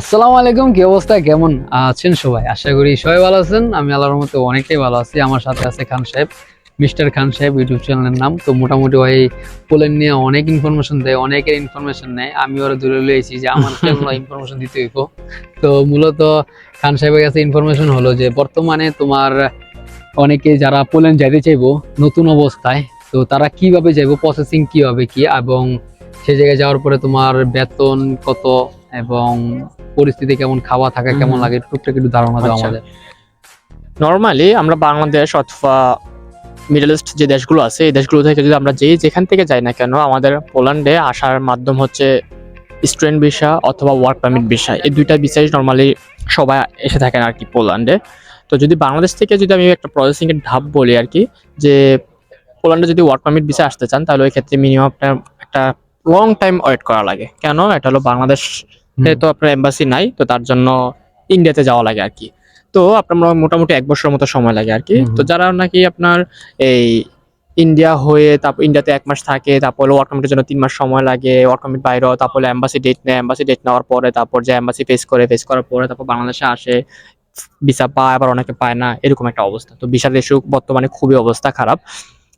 আসসালামু আলাইকুম, কি অবস্থা? কেমন আছেন সবাই? আশা করি সবাই ভালো আছেন। আমি আল্লাহর মতো অনেকটাই ভালো আছি। আমার সাথে আছে খান সাহেব, মিস্টার খান সাহেব, ইউটিউব চ্যানেলের নাম। তো মোটামুটি ওই পোলেন নিয়ে অনেক ইনফরমেশন দেয়, অনেকের ইনফরমেশন নেয়। আমি ওরা দূরে লইছি যে আমার কেমন ইনফরমেশন দিতে হইব। তো মূলত খান সাহেবের কাছে ইনফরমেশন হলো যে, বর্তমানে তোমার অনেকে যারা পোলেন যাইতে চাইব নতুন অবস্থায়, তো তারা কীভাবে যাইবো প্রসেসিং কি হবে কি, এবং সে জায়গায় যাওয়ার পরে তোমার বেতন কত, এবং পরিস্থিতি কেমন খাওয়া থাকা কেমন লাগে টুকটাক একটু ধারণা দাও আচ্ছা। আমাদের। নর্মালি আমরা বাংলাদেশ অথবা মিডল ইস্ট যে দেশগুলো আছে এই দেশগুলো থেকে যদি আমরা যেই যেখান থেকে যাই না কেন আমাদের পোল্যান্ডে আসার মাধ্যম হচ্ছে স্টুডেন্ট ভিসা অথবা ওয়ার্ক পারমিট ভিসা এই দুইটা ভিসাই নর্মালি সবাই এসে থাকেন আর কি পোল্যান্ডে। তো যদি বাংলাদেশ থেকে যদি আমি একটা প্রসেসিং এর ধাপ বলি আর কি যে পোল্যান্ডে যদি ওয়ার্ক পারমিট ভিসা আসতে চান তাহলে ওই ক্ষেত্রে মিনিমাম আপনার একটা লং টাইম ওয়েট করা লাগে। কেন? এটা হলো বাংলাদেশ তো আপনার এম্বাসি নাই তো তার জন্য ইন্ডিয়াতে যাওয়া লাগে আর কি। তো আপনার মোটামুটি এক বছরের মতো সময় লাগে আর কি। তো যারা নাকি আপনার এই ইন্ডিয়া হয়ে তারপর ইন্ডিয়াতে এক মাস থাকে তারপর ওয়ার্ক পারমিটের জন্য তিন মাস সময় লাগে ওয়ার্ক পারমিট বাইরেও তারপর এম্বাসি ডেট নেয় এম্বাসি ডেট নেওয়ার পরে তারপর যে এম্বাসি ফেস করে ফেস করার পরে তারপর বাংলাদেশে আসে ভিসা পায় আবার অনেকে পায় না এরকম একটা অবস্থা। তো ভিসার ইস্যু বর্তমানে খুবই অবস্থা খারাপ।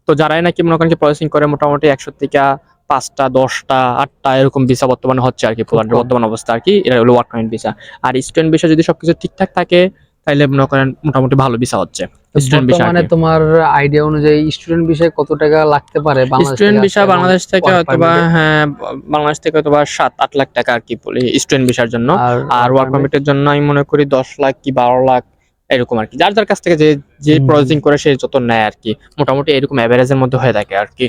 তো যারাই নাকি মনে করেন প্রসেসিং করে মোটামুটি একশো থেকে পাঁচটা দশটা আটটা এরকম ভিসা বর্তমানে হচ্ছে আর কি পোল্যান্ডের বর্তমান অবস্থা আর কি। এটা হলো ওয়ার্ক পারমিট ভিসা আর স্টুডেন্ট ভিসা যদি সবকিছু ঠিকঠাক থাকে তাহলে মনে করেন মোটামুটি ভালো ভিসা হচ্ছে। স্টুডেন্ট ভিসা বর্তমানে তোমার আইডিয়া অনুযায়ী স্টুডেন্ট বিষয়ে কত টাকা লাগতে পারে স্টুডেন্ট ভিসা বাংলাদেশ থেকে অথবা হ্যাঁ বাংলাদেশ থেকে অথবা সাত আট লাখ টাকা আর কি বলি স্টুডেন্ট ভিসার জন্য। আর ওয়ার্ক? পারমিটের জন্য আমি মনে করি দশ লাখ কি বারো লাখ এরকম আর কি। যার যার কাছ থেকে যে যে। প্রসেসিং করে সে যত নেয় আর কি। মোটামুটি এরকম অ্যাভারেজের মধ্যে হয়ে থাকে আর কি।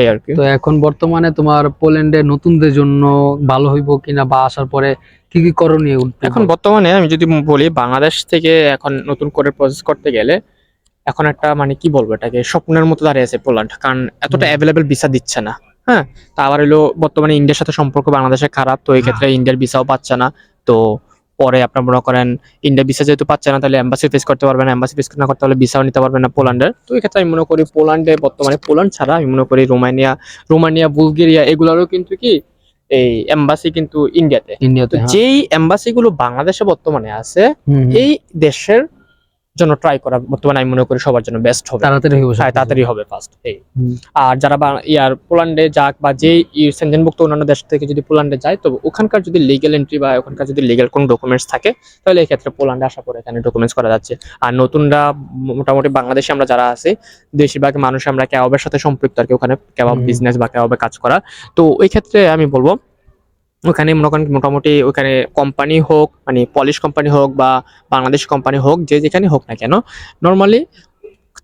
এই আর কি। তো এখন বর্তমানে তোমার পোল্যান্ডে নতুনদের জন্য ভালো হইব কিনা বা আসার পরে কি কি করণীয় এখন বর্তমানে আমি যদি বলি বাংলাদেশ থেকে এখন নতুন করে প্রসেস করতে গেলে এখন একটা মানে কি বলব এটাকে স্বপ্নের মতো দাঁড়িয়ে আছে পোল্যান্ড। কারণ এতটা। অ্যাভেলেবেল ভিসা দিচ্ছে না হ্যাঁ? তা আবার হলো বর্তমানে ইন্ডিয়ার সাথে সম্পর্ক বাংলাদেশের খারাপ তো এই ক্ষেত্রে ইন্ডিয়ার ভিসাও পাচ্ছে না। তো পরে আপনার মনে করেন ইন্ডিয়া ভিসা যেহেতু পাচ্ছে না তাহলে অ্যাম্বাসি ফেস করতে পারবে না এম্বাসি ফেস না করতে হলে ভিসাও নিতে পারবে না পোল্যান্ডের তো এই ক্ষেত্রে আমি মনে করি পোল্যান্ডে বর্তমানে পোল্যান্ড ছাড়া আমি মনে করি রোমানিয়া রোমানিয়া বুলগেরিয়া এগুলোরও কিন্তু কি এই এম্বাসি কিন্তু ইন্ডিয়াতে ইন্ডিয়াতে হ্যাঁ। যেই এম্বাসি গুলো বাংলাদেশে বর্তমানে আছে। এই দেশের জন্য ট্রাই করা বর্তমানে আমি মনে করি সবার জন্য বেস্ট হবে। তাড়াতাড়ি হইব হ্যাঁ তাড়াতাড়ি হবে ফার্স্ট এই। আর যারা ইয়ার পোল্যান্ডে যাক বা যে সেনজেনভুক্ত অন্যান্য দেশ থেকে যদি পোল্যান্ডে যায় তো ওখানকার যদি লিগেল এন্ট্রি বা ওখানকার যদি লিগেল কোনো ডকুমেন্টস থাকে তাহলে এই ক্ষেত্রে পোল্যান্ডে আসা পরে এখানে ডকুমেন্টস করা যাচ্ছে। আর নতুনরা মোটামুটি বাংলাদেশে আমরা যারা আছি বেশিরভাগ মানুষ আমরা ক্যাবের সাথে সম্পৃক্ত আর কি ওখানে ক্যাব বিজনেস বা ক্যাবে কাজ করা। তো ওই ক্ষেত্রে আমি বলব ওখানে মনে করেন মোটামুটি ওখানে কোম্পানি হোক মানে পলিশ কোম্পানি হোক বা বাংলাদেশ কোম্পানি হোক, যে যেখানে হোক না কেন নর্মালি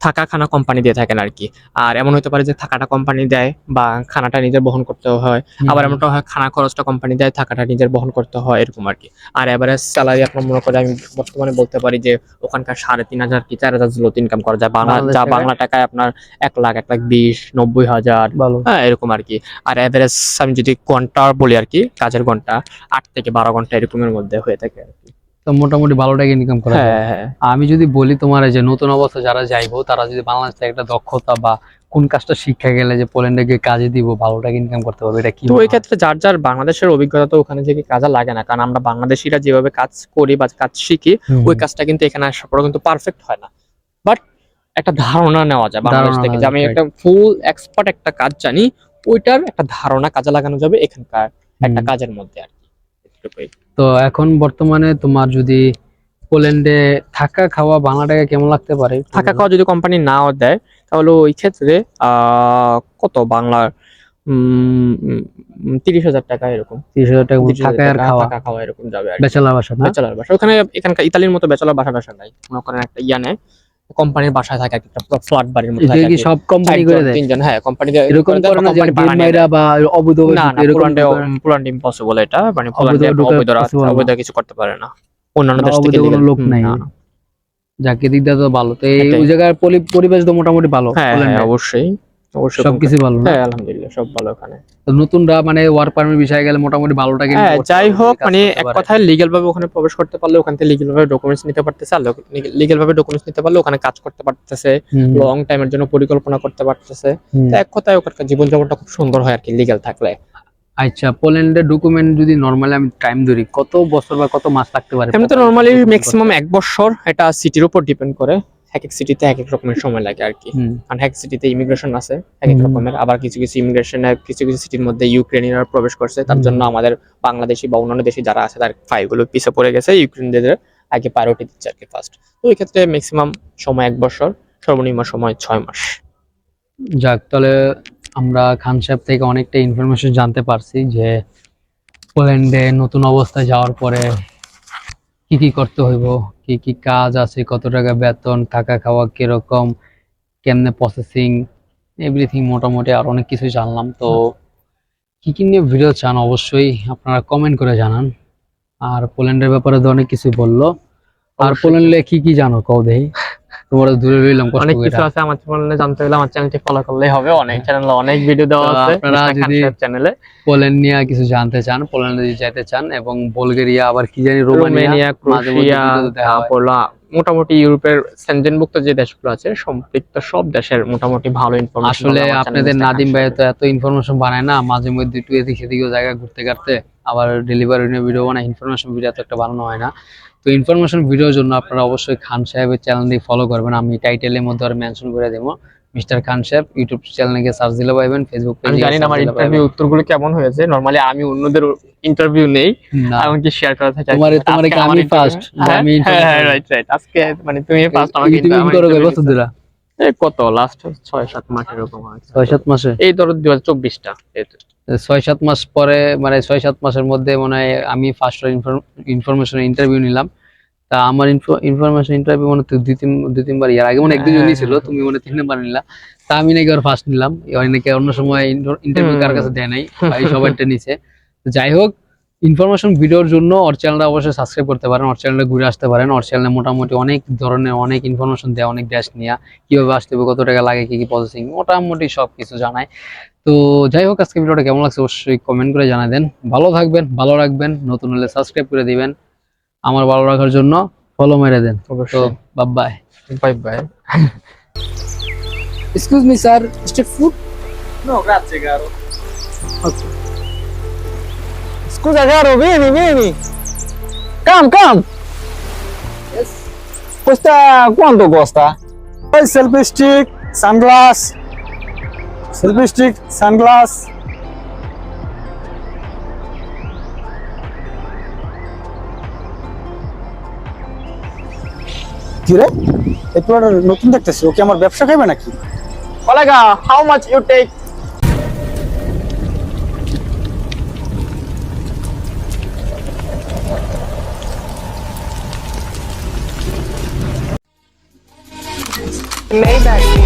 থাকা খানা কোম্পানি দিয়ে থাকেন আর কি আর এমন হতে পারে যে থাকাটা কোম্পানি দেয় বা খানাটা নিজের বহন করতে হয় আবার। এমনটা হয় খানা খরচটা কোম্পানি দেয় থাকাটা নিজের বহন করতে হয় এরকম আর কি আর এভারেজ স্যালারি আপনার মনে করে আমি বর্তমানে বলতে পারি যে ওখানকার সাড়ে তিন হাজার কি চার হাজার জলত ইনকাম করা যায়। বাংলা যা টাকায়? বাংলা টাকায় আপনার এক লাখ এক লাখ বিশ নব্বই হাজার হ্যাঁ এরকম আর কি আর এভারেজ আমি যদি ঘণ্টা বলি আর কি কাজের ঘণ্টা আট থেকে বারো ঘণ্টা এরকমের মধ্যে হয়ে থাকে আর কি তো মোটামুটি ভালো টাকা ইনকাম করা যায়। হ্যাঁ হ্যাঁ। আমি যদি বলি তোমার যে নতুন অবস্থা যারা যাইবো তারা যদি বাংলাদেশ থেকে একটা দক্ষতা বা কোন কাজটা শিক্ষা গেলে যে পোল্যান্ডে গিয়ে কাজে দিব ভালো টাকা ইনকাম করতে পারবে এটা কি তো ওই ক্ষেত্রে যার যার বাংলাদেশের অভিজ্ঞতা তো ওখানে থেকে কাজে লাগে না। কারণ আমরা বাংলাদেশিরা যেভাবে কাজ করি বা কাজ শিখি ওই কাজটা কিন্তু এখানে আসার পরে কিন্তু পারফেক্ট হয় না। বাট একটা ধারণা নেওয়া যায় বাংলাদেশ থেকে যে আমি একটা ফুল এক্সপার্ট একটা কাজ জানি ওইটার একটা ধারণা কাজে লাগানো যাবে এখানকার একটা কাজের মধ্যে আর এতটুকুই। তো এখন বর্তমানে তোমার যদি পোল্যান্ডে থাকা খাওয়া বাংলা টাকা কেমন লাগতে পারে? থাকা খাওয়া যদি কোম্পানি নাও দেয় তাহলে ওই ক্ষেত্রে আহ কত বাংলার তিরিশ হাজার টাকা এরকম। তিরিশ হাজার টাকা থাকা আর খাওয়া। খাওয়া এরকম যাবে আর বেচালা বাসা বাসা। ওখানে এখানকার ইতালির মতো ব্যাচেলার বাসা টাসা নাই করেন একটা ইয়া নেয়। কোম্পানির বাসায় থাকে একটা ফ্ল্যাট বাড়ির মধ্যে থাকে। কি সব কোম্পানি করে দেয়? তিনজন হ্যাঁ কোম্পানি এরকম করে না যে মাইরা বা অবৈধ না এরকম পোল্যান্ডে ইম্পসিবল এটা মানে পোল্যান্ডে অবৈধ। অবৈধ কিছু করতে পারে না। অন্যান্য দেশ থেকে কোনো লোক নাই। যাকে দিক দিয়ে তো ভালো। তো এই জায়গার পরিবেশ তো মোটামুটি ভালো হ্যাঁ। হ্যাঁ অবশ্যই। সবকিছু ভালো হ্যাঁ আলহামদুলিল্লাহ সব ভালো ওখানে। নতুনরা মানে ওয়ার্ক পারমিট বিষয়ে গেলে মোটামুটি ভালো টাকা হ্যাঁ যাই হোক মানে এক কথায় লিগ্যাল ভাবে ওখানে প্রবেশ করতে পারলে ওখান থেকে লিগ্যাল ভাবে ডকুমেন্টস নিতে পারতেছে আর লিগ্যাল ভাবে ডকুমেন্টস নিতে পারলে ওখানে কাজ করতে পারতেছে লং টাইমের জন্য পরিকল্পনা করতে পারতেছে। তো এক কথায় ওখানকার জীবনযাপনটা খুব সুন্দর হয় আর কি লিগ্যাল থাকলে। আচ্ছা পোল্যান্ডের ডকুমেন্ট যদি নর্মালি আমি টাইম ধরি কত বছর বা কত মাস লাগতে পারে এমনি তো নর্মালি ম্যাক্সিমাম এক বছর এটা সিটির উপর ডিপেন্ড করে। এক এক সিটিতে এক এক রকমের সময় লাগে আর কি কারণ এক সিটিতে ইমিগ্রেশন আছে এক এক রকমের। আবার কিছু কিছু ইমিগ্রেশনে কিছু কিছু সিটির মধ্যে ইউক্রেনিয়ানরা প্রবেশ করছে। তার জন্য আমাদের বাংলাদেশি বা অন্যান্য দেশে যারা আছে তার ফাইলগুলো পিছে পড়ে গেছে। ইউক্রেনদের আগে প্রায়োরিটি দিচ্ছে আর কি ফার্স্ট তো ওই ক্ষেত্রে ম্যাক্সিমাম সময় এক বছর সর্বনিম্ন সময় ছয় মাস। যাক তাহলে আমরা খান সাহেব থেকে অনেকটা ইনফরমেশন জানতে পারছি যে পোল্যান্ডে নতুন অবস্থায় যাওয়ার পরে কি কি করতে হইব কি কি কাজ আছে কত টাকা বেতন থাকা খাওয়া কীরকম কেমনে প্রসেসিং এভরিথিং মোটামুটি আর অনেক কিছু জানলাম। তো কি কি নিয়ে ভিডিও চান অবশ্যই আপনারা কমেন্ট করে জানান। আর পোল্যান্ডের ব্যাপারে তো অনেক কিছু বলল। আর। পোল্যান্ডে কি কি জানো কও দেই তোমার দূরে রইলাম কষ্ট অনেক কিছু আছে আমার চ্যানেলে জানতে হলে আমার চ্যানেলটি ফলো করলেই হবে। অনেক চ্যানেলে অনেক ভিডিও দেওয়া আছে আপনারা যদি- চ্যানেলে পোল্যান্ড নিয়ে কিছু জানতে চান পোল্যান্ডে যদি যেতে চান এবং বুলগেরিয়া আবার কি জানি রোমানিয়া ক্রোয়েশিয়া হয়। তারপর মোটামুটি ইউরোপের সেনজেনভুক্ত যে দেশগুলো আছে সম্পৃক্ত সব দেশের মোটামুটি ভালো ইনফরমেশন আসলে আপনাদের নাদিম ভাই তো এত ইনফরমেশন বানায় না মাঝে মধ্যে একটু এদিক সেদিকেও জায়গা ঘুরতে ঘাটতে আবার ডেলিভারি নিয়ে ভিডিও বানায় ইনফরমেশন ভিডিও এত একটা বানানো হয় না। তো ইনফরমেশন ভিডিওর জন্য আপনারা অবশ্যই খান সাহেবের চ্যানেলটি ফলো করবেন। আমি টাইটেলের মধ্যে আর মেনশন করে দেবো। মিস্টার খান সাহেব ইউটিউব চ্যানেলকে সার্চ দিলে পাইবেন ফেসবুক আমি জানি না আমার ইন্টারভিউ উত্তরগুলো কেমন হয়েছে। নরমালি আমি অন্যদের ইন্টারভিউ নেই। এমনকি শেয়ার করা থাকে? তোমারে- তোমারে কি আমি? যে হ্যাঁ, আমি হ্যাঁ হ্যাঁ রাইট রাইট আজকে মানে তুমি ফার্স্ট আমাকে আমার করো interview কত দূরা এই কত? লাস্ট ছয় সাত মাস এরকম আছে। ছয় সাত মাসে? এই ধরো দুই হাজার চব্বিশটা ছয় সাত মাস পরে মানে ছয় সাত মাসের মধ্যে মনে হয় আমি ফার্স্ট ইনফরমেশন ইন্টারভিউ নিলাম। তা আমার ইনফরমেশন ইন্টারভিউ মনে দুই তিন দুই তিনবার ইয়ার আগে মনে হয় এক দুজনই হ্যাঁ, ছিল হ্যাঁ। তুমি মনে তিন নাম্বার নিলা। তা আমি নাকি আর ফার্স্ট নিলাম অনেকে অন্য সময় ইন্টারভিউ কার কাছে দেয় নাই ভাই সবারটা তো যাই হোক ইনফরমেশন ভিডিওর জন্য ওর চ্যানেলটা অবশ্যই সাবস্ক্রাইব করতে পারেন ওর চ্যানেলে ঘুরে আসতে পারেন। ওর চ্যানেলে মোটামুটি অনেক ধরনের অনেক ইনফরমেশন দেয় অনেক দেশ নিয়ে। কীভাবে আসতে হবে কত টাকা লাগে কি কি প্রসেসিং মোটামুটি সব কিছু জানায়। তো যাই হোক আজকে ভিডিওটা কেমন লাগছে অবশ্যই কমেন্ট করে জানাই দেন ভালো থাকবেন ভালো রাখবেন নতুন হলে সাবস্ক্রাইব করে দিবেন আমার ভালো রাখার জন্য ফলো মেরে দেন তো অবশ্যই bye bye bye excuse me sir street food No, grazie caro. Okay Scusa caro, vieni, vieni. Come, come. Questa quanto costa? Poi selfie stick, sunglass. Selfie stick, sunglass. কি একটু নতুন দেখতেছি ওকে আমার ব্যবসা খাইবে নাকি how much you take there